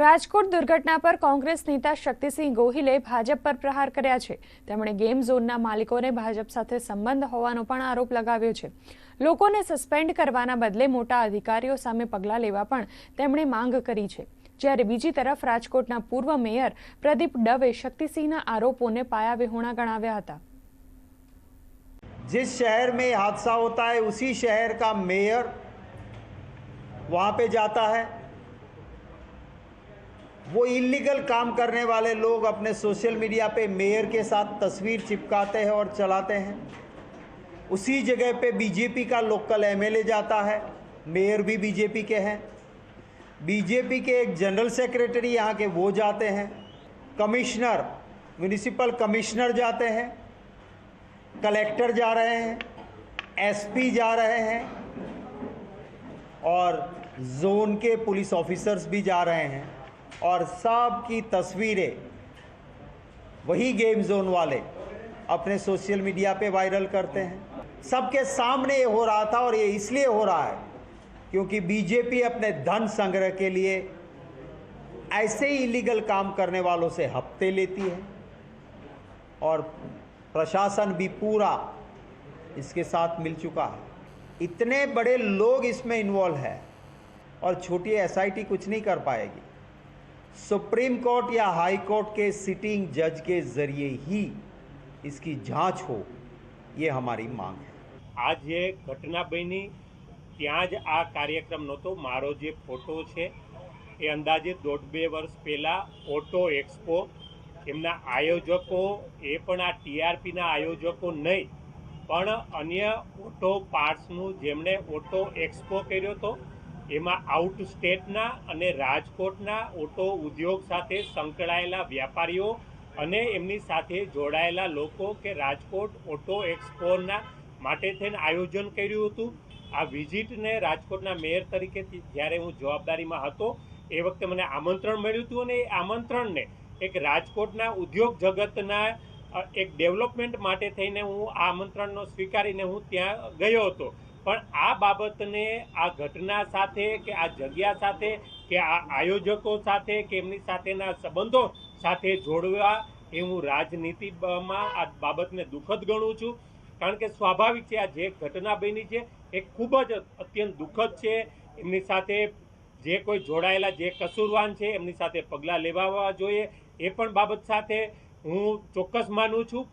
राजकोट दुर्घटना पर कांग्रेस नेता शक्ति सिंह गोहीले भाजपा पर प्रहार करया छे तमणे गेम जोनના માલિકોને ભાજપ સાથે સંબંધ હોવાનો પણ આરોપ લગાવ્યો છે લોકોને સસ્પેન્ડ કરવાના બદલે મોટા અધિકારીઓ સામે પગલા લેવા પણ તેમણે માંગ કરી છે જ્યારે બીજી તરફ રાજકોટના પૂર્વ મેયર प्रदीप डવે શક્તિસિંહના આરોપોને પાયાવિહોણા ગણાવ્યા હતા જે શહેર મેં આદસા હોતા હે ઉસી શહેર કા મેયર वहां पे जाता है वो इलीगल काम करने वाले लोग अपने सोशल मीडिया पे मेयर के साथ तस्वीर चिपकाते हैं और चलाते हैं उसी जगह पे बीजेपी का लोकल एमएलए जाता है मेयर भी बीजेपी के हैं बीजेपी के एक जनरल सेक्रेटरी यहाँ के वो जाते हैं कमिश्नर म्यूनिसिपल कमिश्नर जाते हैं कलेक्टर जा रहे हैं एसपी जा रहे हैं और जोन के पुलिस ऑफिसर्स भी जा रहे हैं और सब की तस्वीरें वही गेम जोन वाले अपने सोशल मीडिया पे वायरल करते हैं सबके सामने ये हो रहा था और ये इसलिए हो रहा है क्योंकि बीजेपी अपने धन संग्रह के लिए ऐसे ही इलीगल काम करने वालों से हफ्ते लेती है और प्रशासन भी पूरा इसके साथ मिल चुका है इतने बड़े लोग इसमें इन्वॉल्व है और छोटी एसआईटी कुछ नहीं कर पाएगी सुप्रीम कोर्ट या हाई कोर्ट के सिटिंग जज के जरिए ही इसकी जांच हो ये हमारी मांग है आज ये घटना बनी ત્યાં જ આ કાર્યક્રમ નહોતો મારો જે ફોટો છે એ અંદાજે દોઢ બે વર્ષ પહેલાં ઓટો એક્સપો એમના આયોજકો એ પણ આ ટીઆરપીના આયોજકો નહીં પણ અન્ય ઓટો પાર્ટ્સનું જેમણે ઓટો એક્સપો કર્યો હતો એમાં આઉટ સ્ટેટના અને રાજકોટના ઓટો ઉદ્યોગ સાથે સંકળાયેલા વ્યાપારીઓ અને એમની સાથે જોડાયેલા લોકો કે રાજકોટ ઓટો એક્સપોના માટે થઈને આયોજન કર્યું હતું આ વિઝિટને રાજકોટના મેયર તરીકે જ્યારે હું જવાબદારીમાં હતો એ વખતે મને આમંત્રણ મળ્યું હતું અને એ આમંત્રણને એક રાજકોટના ઉદ્યોગ જગતના એક ડેવલપમેન્ટ માટે થઈને હું આ આમંત્રણનો સ્વીકારીને હું ત્યાં ગયો હતો પણ આ બાબતને આ ઘટના સાથે કે આ જગ્યા સાથે કે આ આયોજકો સાથે કે એમની સાથેના સંબંધો સાથે જોડવા એ હું રાજનીતિમાં આ બાબતને દુઃખદ ગણું છું કારણ કે સ્વાભાવિક છે આ જે ઘટના બની છે એ ખૂબ જ અત્યંત દુઃખદ છે એમની સાથે જે કોઈ જોડાયેલા જે કસૂરવાન છે એમની સાથે પગલાં લેવા જોઈએ એ પણ બાબત સાથે હું ચોક્કસ માનું છું